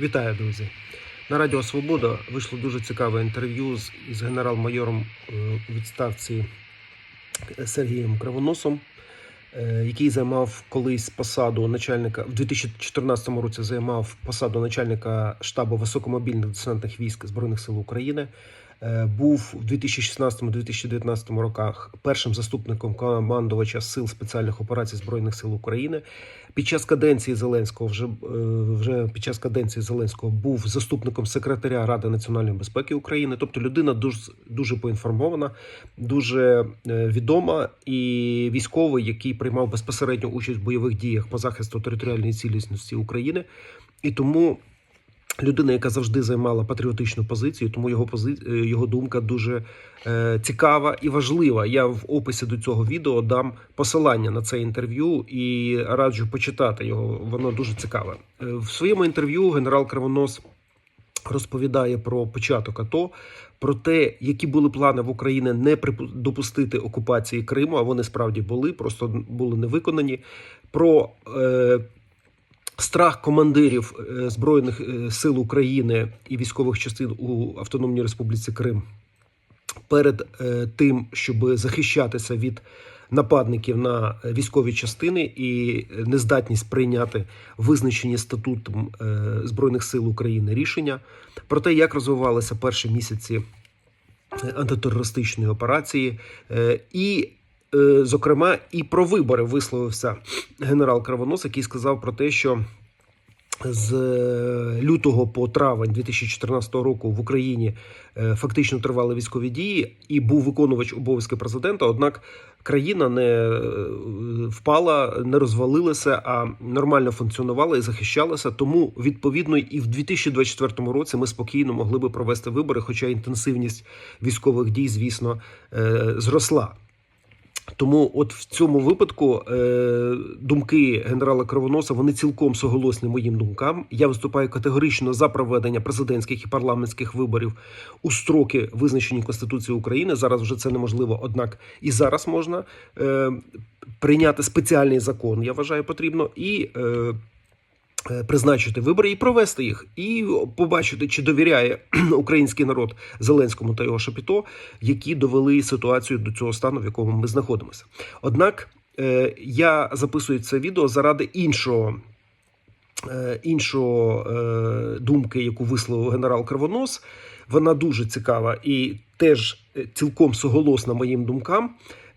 Вітаю, друзі! На Радіо Свобода вийшло дуже цікаве інтерв'ю з, з генерал-майором е, у відставці Сергієм Кривоносом, е, який займав колись посаду начальника в 2014 році займав посаду начальника штабу високомобільних десантних військ Збройних сил України. Е, Був в 2016-2019 роках першим заступником командувача сил спеціальних операцій збройних сил України. Під час каденції Зеленського вже е, вже під час каденції Зеленського був заступником секретаря Ради національної безпеки України. Тобто людина дуже дуже поінформована, дуже е, відома і військовий, який приймав безпосередню участь в бойових діях по захисту територіальної цілісності України, і тому. Людина, яка завжди займала патріотичну позицію, тому його пози... е, його думка дуже е, цікава і важлива. Я в описі до цього відео дам посилання на це інтерв'ю і раджу почитати його. Воно дуже цікаве. Е, в своєму інтерв'ю генерал Кривонос розповідає про початок АТО, про те, які були плани в Україні не допустити окупації Криму, а вони справді були, просто були не виконані. Про е, страх командирів е, збройних е, сил України і військових частин у Автономній Республіці Крим перед е, тим, щоб захищатися від нападників на військові частини і нездатність прийняти визначені статутом збройних сил України рішення про те, як розвивалися перші місяці антитерористичної операції, і, зокрема, і про вибори висловився генерал Кривонос, який сказав про те, що з е, лютого по травень 2014 року в Україні е, фактично тривали військові дії, і був виконувач обов'язки президента. Однак країна не е, впала, не розвалилася, а нормально функціонувала і захищалася. Тому відповідно і в 2024 році ми спокійно могли би провести вибори, хоча інтенсивність військових дій, звісно, е, зросла. Тому, от в цьому випадку е, думки генерала Кривоноса вони цілком соголосні моїм думкам. Я виступаю категорично за проведення президентських і парламентських виборів у строки, визначені Конституцією України. Зараз вже це неможливо, однак і зараз можна е, прийняти спеціальний закон. Я вважаю, потрібно і. Е, Призначити вибори і провести їх, і побачити, чи довіряє український народ Зеленському та його шапіто, які довели ситуацію до цього стану, в якому ми знаходимося. Однак е, я записую це відео заради іншого. е, Іншого е, думки, яку висловив генерал Кривонос, вона дуже цікава і теж е, цілком суголосна моїм думкам.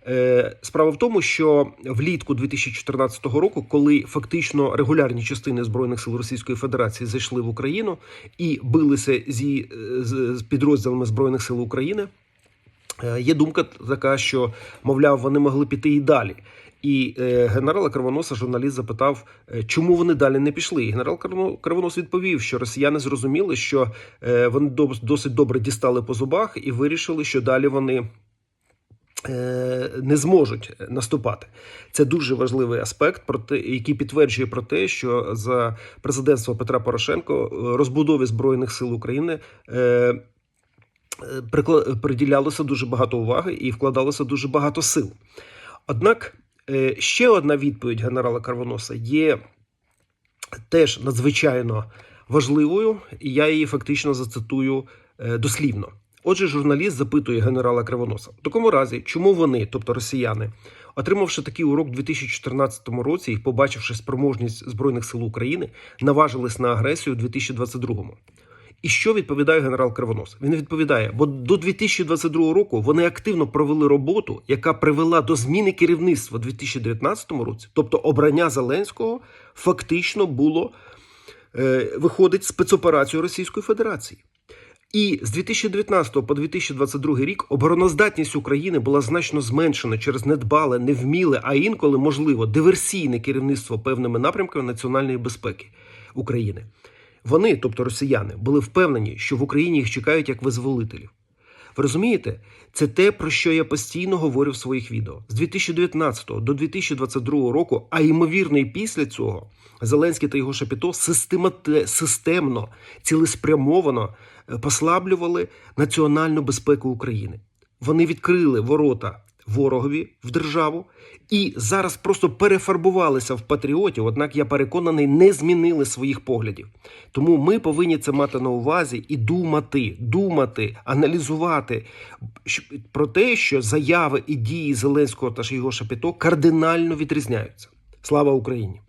Е, Справа в тому, що влітку 2014 року, коли фактично регулярні частини збройних сил Російської Федерації зайшли в Україну і билися зі з, підрозділами збройних сил України, е, є думка така, що мовляв, вони могли піти і далі. І е, генерала Кривоноса журналіст запитав, чому вони далі не пішли. І генерал Криво- Кривонос відповів, що росіяни зрозуміли, що вони дос- досить добре дістали по зубах і вирішили, що далі вони не зможуть наступати. Це дуже важливий аспект, який підтверджує про те, що за президентства Петра Порошенко е, розбудові збройних сил України. Е, е, приділялося дуже багато уваги і вкладалося дуже багато сил. Однак е, ще одна відповідь генерала Карвоноса є теж надзвичайно важливою, і я її фактично зацитую е, дослівно. Отже, журналіст запитує генерала Кривоноса: в такому разі, чому вони, тобто росіяни, отримавши такий урок у 2014 році і побачивши спроможність збройних сил України, наважились на агресію у 2022 і що відповідає генерал Кривонос? Він відповідає, бо до 2022 року вони активно провели роботу, яка привела до зміни керівництва у 2019 році, тобто обрання Зеленського фактично було е, виходить спецоперацію Російської Федерації. І з 2019 по 2022 рік обороноздатність України була значно зменшена через недбале, невміле, а інколи можливо диверсійне керівництво певними напрямками національної безпеки України. Вони, тобто росіяни, були впевнені, що в Україні їх чекають як визволителів. Ви розумієте, це те, про що я постійно говорю в своїх відео. З 2019 до 2022 року, а ймовірно, і після цього, Зеленський та його шапіто системно, цілеспрямовано е, послаблювали національну безпеку України. Вони відкрили ворота ворогові в державу і зараз просто перефарбувалися в патріотів. Однак я переконаний, не змінили своїх поглядів. Тому ми повинні це мати на увазі і думати, думати, аналізувати про те, що заяви і дії Зеленського та його шапіто кардинально відрізняються. Слава Україні!